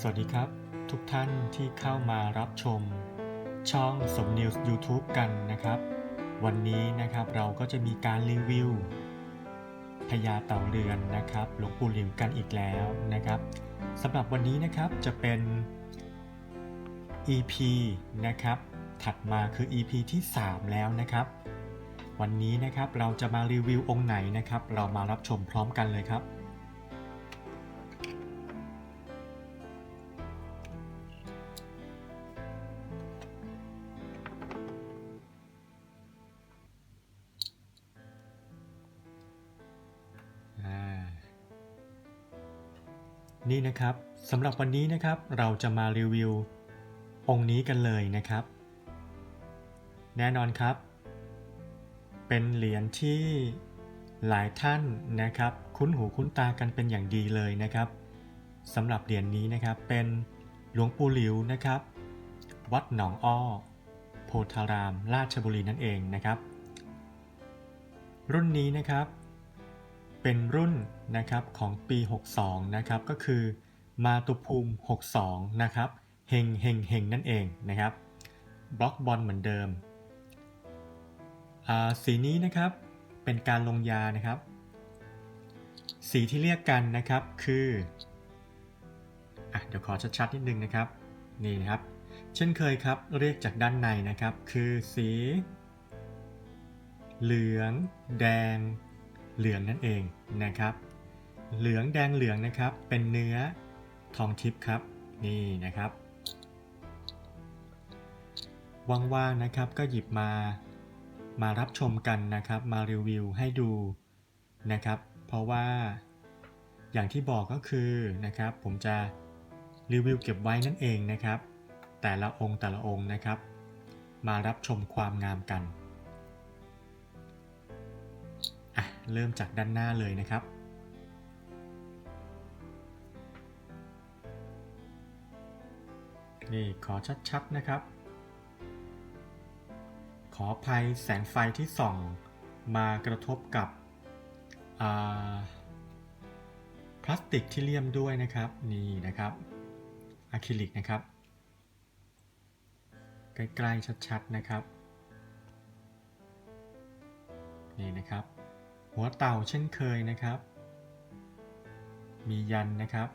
สวัสดีครับ ทุกท่านที่เข้ามารับชม ช่องสมนิวส์ YouTube กันนะครับ วันนี้นะครับเราก็จะมีการรีวิวพญาเต่าเรือนนะครับหลวงปู่หลิวกันอีกแล้วนะครับสำหรับวันนี้นะครับจะเป็น EP นะครับ ถัดมาคือ EP ที่ 3 แล้วนะครับ วันนี้นะครับเราจะมารีวิวองค์ไหนนะครับ เรามารับชมพร้อมกันเลยครับ นี่นะครับสำหรับวันนี้นะครับเราจะมารีวิว องค์นี้กันเลยนะครับ แน่นอนครับ เป็นเหรียญที่หลายท่านนะครับ คุ้นหูคุ้นตากันเป็นอย่างดีเลยนะครับสำหรับเหรียญนี้นะครับเป็นหลวงปู่หลิวนะครับ วัดหนองอ้อ โพธาราม ราชบุรีนั่นเองนะครับ รุ่นนี้นะครับ เป็นรุ่นนะครับของปี 62 นะครับ ก็คือมาตุภูมิ 62 นะครับเฮงเฮงเฮงนั่นเองนะครับบล็อกบอลเหมือนเดิม สีนี้นะครับเป็นการลงยานะครับ สีที่เรียกกันนะครับคืออะเดี๋ยวขอชัดๆนิดนึงนะครับนี่นะครับ เช่นเคยครับเรียกจากด้านในนะครับ คือสี เหลือง แดง เหลืองนั่นเองนะครับ เหลืองแดงเหลืองนะครับ เป็นเนื้อทองทิพย์ครับ นี่นะครับ ว่างๆนะครับก็หยิบมา มารับชมกันนะครับ มารีวิวให้ดูนะครับ เพราะว่าอย่างที่บอกก็คือนะครับ ผมจะรีวิวเก็บไว้นั่นเองนะครับ แต่ละองค์แต่ละองค์นะครับ มารับชมความงามกัน เริ่มจากด้านหน้าเลยนะครับ นี่ขอชัดๆนะครับ ขอภัยแสงไฟที่ส่องมากระทบกับพลาสติกที่เลี่ยมด้วยนะครับ นี่นะครับอะคริลิกนะครับ ใกล้ๆชัดๆนะครับ นี่นะครับ หัวเต่าเช่นเคยนะครับ มียันนะครับ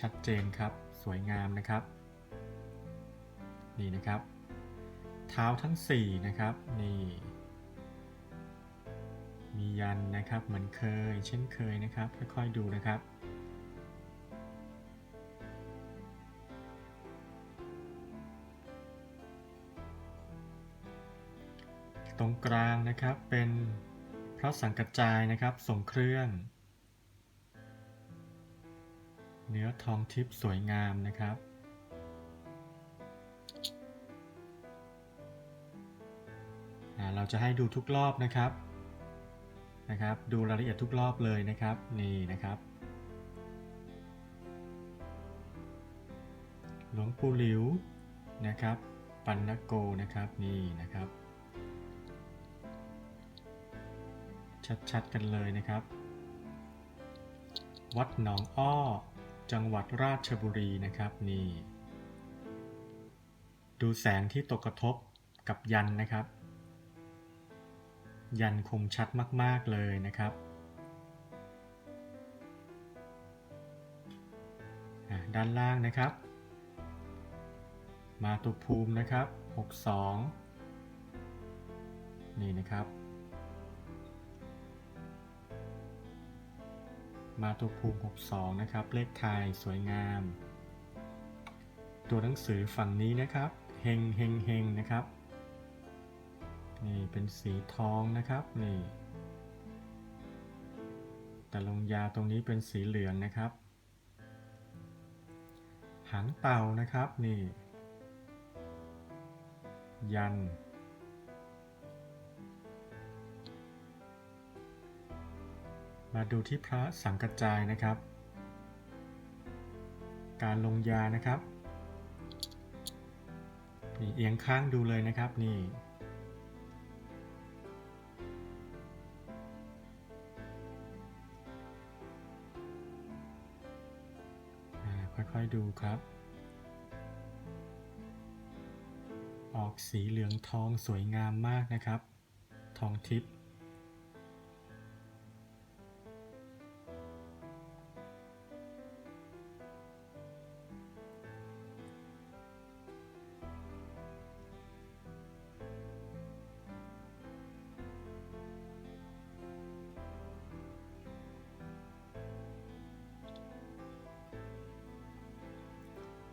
ชัดเจนครับ สวยงามนะครับ นี่นะครับ เท้าทั้ง 4 นะครับ นี่ มียันนะครับ เหมือนเคย เช่นเคยนะครับ ค่อยๆดูนะครับตรงกลางนะครับเป็น พระสังกัจจายนะครับทรงเครื่อง เนื้อทองทิพย์สวยงามนะครับ เราจะให้ดูทุกรอบนะครับนะครับ ดูรายละเอียดทุกรอบเลยนะครับ นี่นะครับ หลวงปู่หลิวนะครับ ปันนโกนะครับ นี่นะครับ ชัดๆกันเลยนะครับ วัดหนองอ้อ จังหวัดราชบุรีนะครับนี่ดูแสงที่ตกกระทบกับยันนะครับ ยันคมชัดมากๆเลยนะครับด้านล่างนะครับ มาตุภูมินะครับ 62 นี่นะครับ มาตุภูมิ 62 นะครับ เลขไทยสวยงาม ตัวหนังสือฝั่งนี้นะครับ เฮงเฮงเฮงนะครับ นี่เป็นสีทองนะครับ นี่ แต่ลงยาตรงนี้เป็นสีเหลืองนะครับ หางเต่านะครับ นี่ ยัน มาดูที่พระสังกัจจายนะครับ การลงยานะครับนี่เอียงข้างดูเลยนะครับนี่ค่อยๆดูครับ ออกสีเหลืองทองสวยงามมากนะครับ ทองทิพย์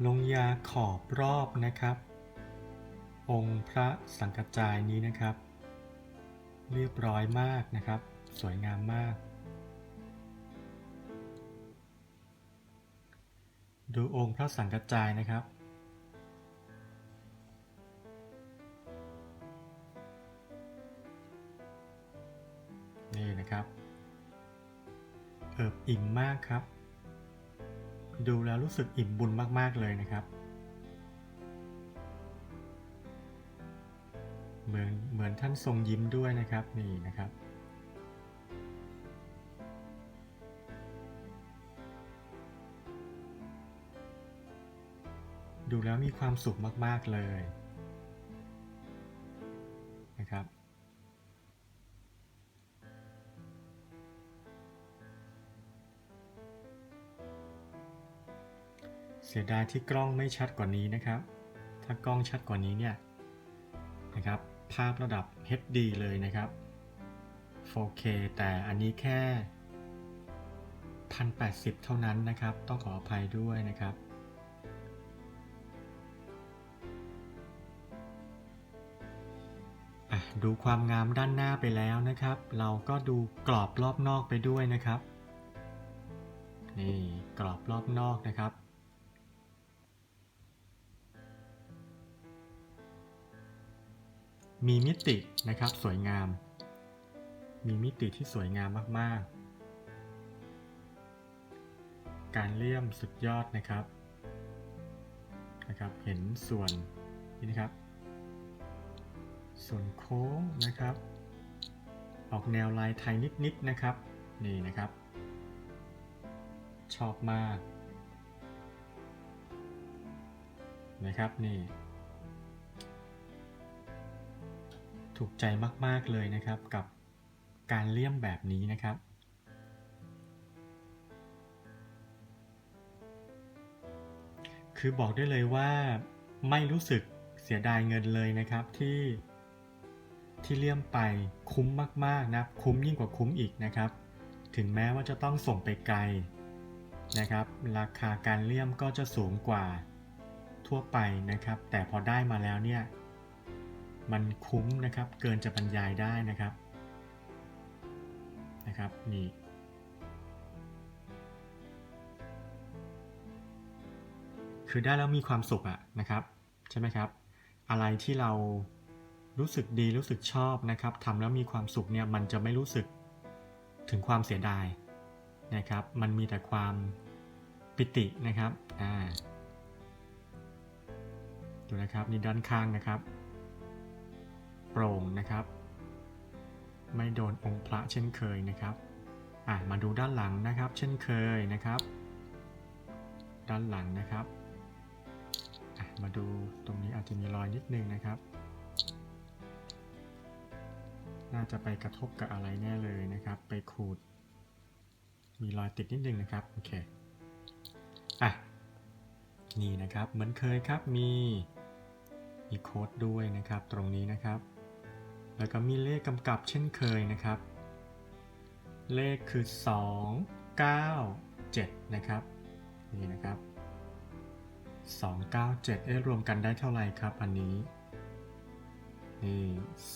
ลงยาขอบรอบนะครับ องค์พระสังกจายนี้นะครับ เรียบร้อยมากนะครับ สวยงามมาก ดูองค์พระสังกจายนะครับนี่นะครับ เอิบอิ่มมากครับ ดูแล้วรู้สึกอิ่มบุญมาก ๆ เลยนะครับ เหมือนเหมือนท่านทรงยิ้มด้วยนะครับนี่นะครับ ดูแล้วมีความสุขมาก ๆ เลย สียดายที่กล้องไม่ชัดกว่านี้นะครับ ถ้ากล้องชัดกว่านี้เนี่ยนะครับ ภาพระดับ HD เลยนะครับ 4K แต่อันนี้แค่ 1080 เท่านั้นนะครับ ต้องขออภัยด้วยนะครับ ดูความงามด้านหน้าไปแล้วนะครับ เราก็ดูกรอบรอบนอกไปด้วยนะครับ นี่กรอบรอบนอกนะครับ มีมิตินะครับสวยงาม มีมิติที่สวยงามมากๆ การเลี่ยมสุดยอดนะครับนะครับ เห็นส่วนนี่นะครับ ส่วนโค้งนะครับ ออกแนวลายไทยนิดๆนะครับ นี่นะครับ ชอบมากนะครับนี่ ถูกใจมาก ๆ เลยนะครับกับการเลี่ยมแบบนี้นะครับ คือบอกได้เลยว่าไม่รู้สึกเสียดายเงินเลยนะครับที่ที่เลี่ยมไปคุ้มมากๆนะคุ้มยิ่งกว่าคุ้มอีกนะครับ ถึงแม้ว่าจะต้องส่งไปไกลนะครับ ราคาการเลี่ยมก็จะสูงกว่าทั่วไปนะครับ แต่พอได้มาแล้วเนี่ย มันคุ้มนะครับ เกินจะบรรยายได้นะครับนะครับนี่คือได้แล้วมีความสุขอะนะครับใช่ไหมครับ อะไรที่เรารู้สึกดีรู้สึกชอบนะครับทำแล้วมีความสุขเนี่ยมันจะไม่รู้สึกถึงความเสียดายนะครับ มันมีแต่ความปิตินะครับอ่าดูนะครับนี่ด้านข้างนะครับ โปร่งนะครับ ไม่โดนองค์พระเช่นเคยนะครับอะมาดูด้านหลังนะครับ เช่นเคยนะครับ ด้านหลังนะครับมาดูตรงนี้อาจจะมีรอยนิดนึงนะครับ น่าจะไปกระทบกับอะไรแน่เลยนะครับ ไปขูด มีรอยติดนิดนึงนะครับ โอเค อะ นี่นะครับ เหมือนเคยครับ มี มีโค้ดด้วยนะครับ ตรงนี้นะครับ แล้วก็มีเลขกำกับเช่นเคยนะครับ เลขคือ 2 9 7 นะครับ นี่นะครับ 2 9 7เอ๊ะรวมกันได้เท่าไหร่ครับอันนี้ นี่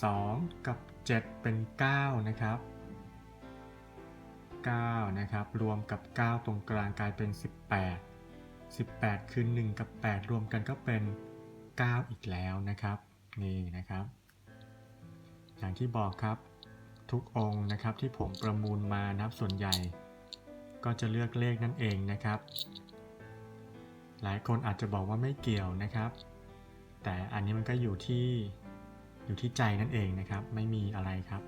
2 กับ 7 เป็น 9 นะครับ 9 นะครับ รวมกับ 9 ตรงกลางกลายเป็น 18 18 คือ 1 กับ 8 รวมกันก็เป็น 9 อีกแล้วนะครับ นี่นะครับ อย่างที่บอกครับ ทุกองค์นะครับที่ผมประมูลมานะครับส่วนใหญ่ ก็จะเลือกเลขนั่นเองนะครับ หลายคนอาจจะบอกว่าไม่เกี่ยวนะครับ แต่อันนี้มันก็อยู่ที่อยู่ที่ใจนั่นเองนะครับ ไม่มีอะไรครับ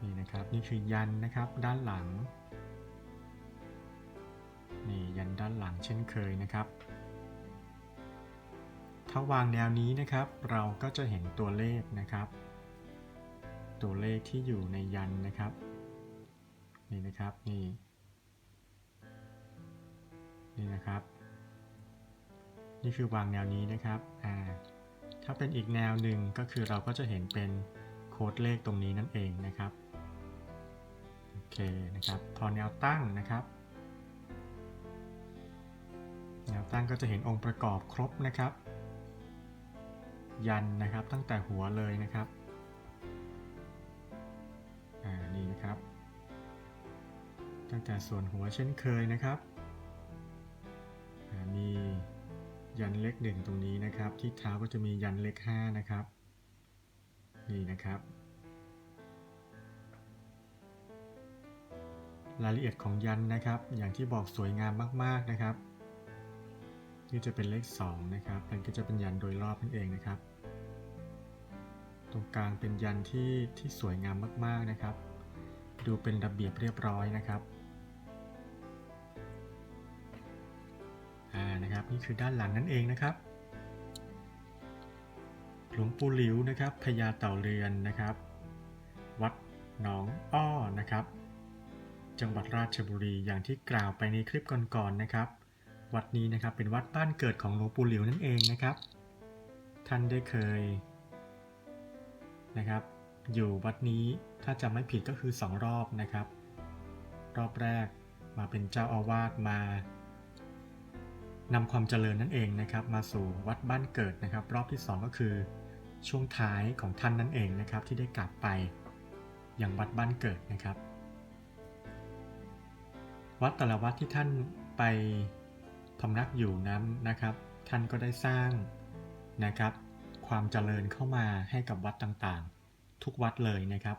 นี่นะครับนี่คือยันนะครับด้านหลังนี่ยันด้านหลังเช่นเคยนะครับ ถ้าวางแนวนี้นะครับ เราก็จะเห็นตัวเลขนะครับ ตัวเลขที่อยู่ในยันนะครับนี่นะครับนี่นี่นะครับ นี่คือวางแนวนี้นะครับอ่าถ้าเป็นอีกแนวหนึ่งก็คือเราก็จะเห็นเป็นโค้ดเลขตรงนี้นั่นเองนะครับโอเคนะครับพอแนวตั้งนะครับ แนวตั้งก็จะเห็นองค์ประกอบครบนะครับ ยันนะครับตั้งแต่หัวเลยนะครับอ่านี่นะครับ ตั้งแต่ส่วนหัวเช่นเคยนะครับอ่ามียันเลขหนึ่งตรงนี้นะครับ ที่เท้าก็จะมียันเลขห้านะครับ นี่นะครับ รายละเอียดของยันนะครับ อย่างที่บอกสวยงามมาก ๆนะครับนี่จะเป็นเลข 2 นะครับมันก็จะเป็นยันโดยรอบนั่นเองนะครับ ตรงกลางเป็นยันที่ที่สวยงามมากๆนะครับ ดูเป็นระเบียบเรียบร้อยนะครับอ่านะครับนี่คือด้านหลังนั่นเองนะครับ หลวงปู่หลิวนะครับพญาเต่าเรือนนะครับ วัดหนองอ้อนะครับ จังหวัดราชบุรีอย่างที่กล่าวไปในคลิปก่อนๆนะครับ วัดนี้นะครับเป็นวัดบ้านเกิดของหลวงปู่หลิวนั่นเองนะครับ ท่านได้เคย นะครับ อยู่วัดนี้ถ้าจำไม่ผิดก็คือสองรอบนะครับ รอบแรกมาเป็นเจ้าอาวาสมานำความเจริญนั่นเองนะครับ มาสู่วัดบ้านเกิดนะครับ รอบที่สองก็คือช่วงท้ายของท่านนั่นเองนะครับ ที่ได้กลับไปยังวัดบ้านเกิดนะครับ วัดแต่ละวัดที่ท่านไปพำนักอยู่นั้นนะครับ ท่านก็ได้สร้างนะครับ ความเจริญเข้ามาให้กับวัดต่างๆ ทุกวัดเลยนะครับ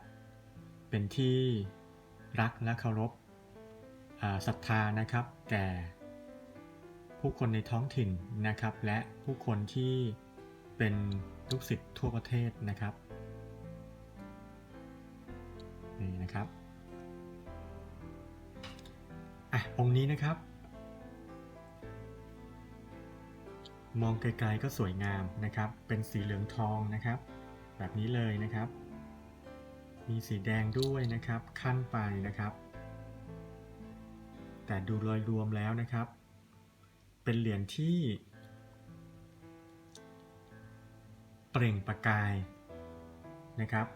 เป็นที่รักและเคารพศรัทธานะครับแก่ผู้คนในท้องถิ่นนะครับ และผู้คนที่เป็นลูกศิษย์ทั่วประเทศนะครับนี่นะครับอะองค์นี้นะครับ มองไกลๆก็สวยงามนะครับ เป็นสีเหลืองทองนะครับ แบบนี้เลยนะครับ มีสีแดงด้วยนะครับ ขั้นไปนะครับ แต่ดูโดยรวมแล้วนะครับ เป็นเหรียญที่ เปล่งประกายนะครับ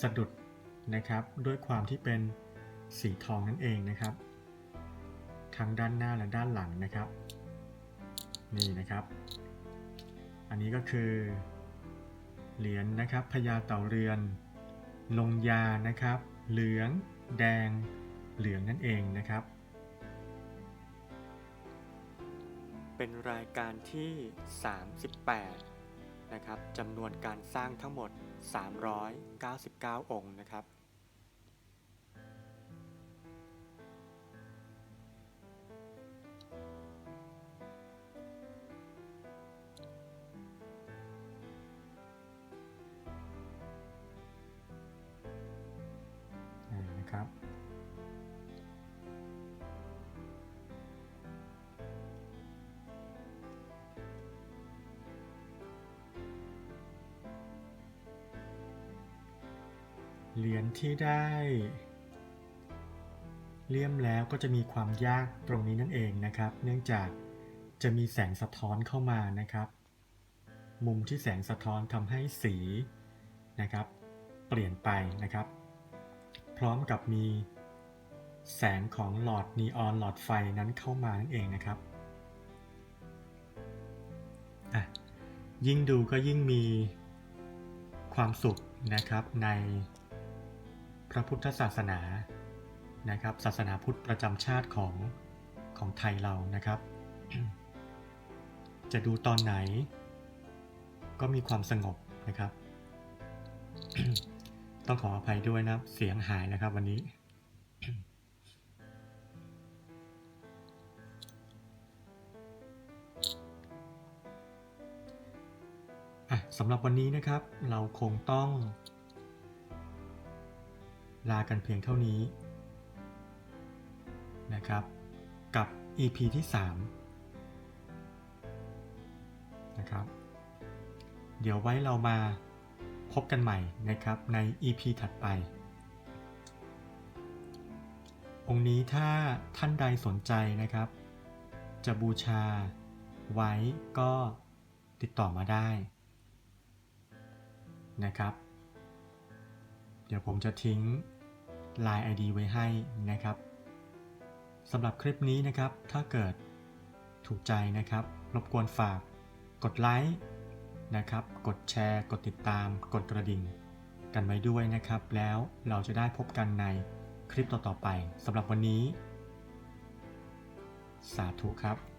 สะดุดนะครับด้วยความที่เป็นสีทองนั่นเองนะครับ ทั้งด้านหน้าและด้านหลังนะครับ นี่นะครับ อันนี้ก็คือ เหรียญนะครับพญาเต่าเรือน ลงยานะครับ เหลือง แดง เหลืองนั่นเองนะครับ เป็นรายการที่ 38 นะครับจำนวนการสร้างทั้งหมด 399 องค์นะครับ เหรียญที่ได้เลี่ยมแล้วก็จะมีความยากตรงนี้นั่นเองนะครับ เนื่องจากจะมีแสงสะท้อนเข้ามานะครับ มุมที่แสงสะท้อนทำให้สีนะครับ เปลี่ยนไปนะครับ พร้อมกับมีแสงของหลอดนีออนหลอดไฟนั้นเข้ามานั่นเองนะครับยิ่งดูก็ยิ่งมีความสุขนะครับใน พระพุทธศาสนานะครับศาสนาพุทธประจำชาติของของไทยเรานะครับ จะดูตอนไหน ก็มีความสงบนะครับ ต้องขออภัยด้วยนะเสียงหายนะครับวันนี้ สำหรับวันนี้นะครับเราคงต้อง ลากันเพียงเท่านี้นะครับกับ EP ที่3นะครับเดี๋ยวไว้เรามาพบกันใหม่นะครับใน EP ถัดไป องค์นี้ถ้าท่านใดสนใจนะครับ จะบูชาไว้ก็ติดต่อมาได้นะครับ เดี๋ยวผมจะทิ้ง Line ID ไว้ให้นะครับสำหรับคลิปนี้นะครับ ถ้าเกิดถูกใจนะครับ รบกวนฝากกดไลค์นะครับ กดแชร์ กดติดตาม กดกระดิ่ง กันไว้ด้วยนะครับ แล้วเราจะได้พบกันในคลิปต่อๆไปสำหรับวันนี้ สาธุครับ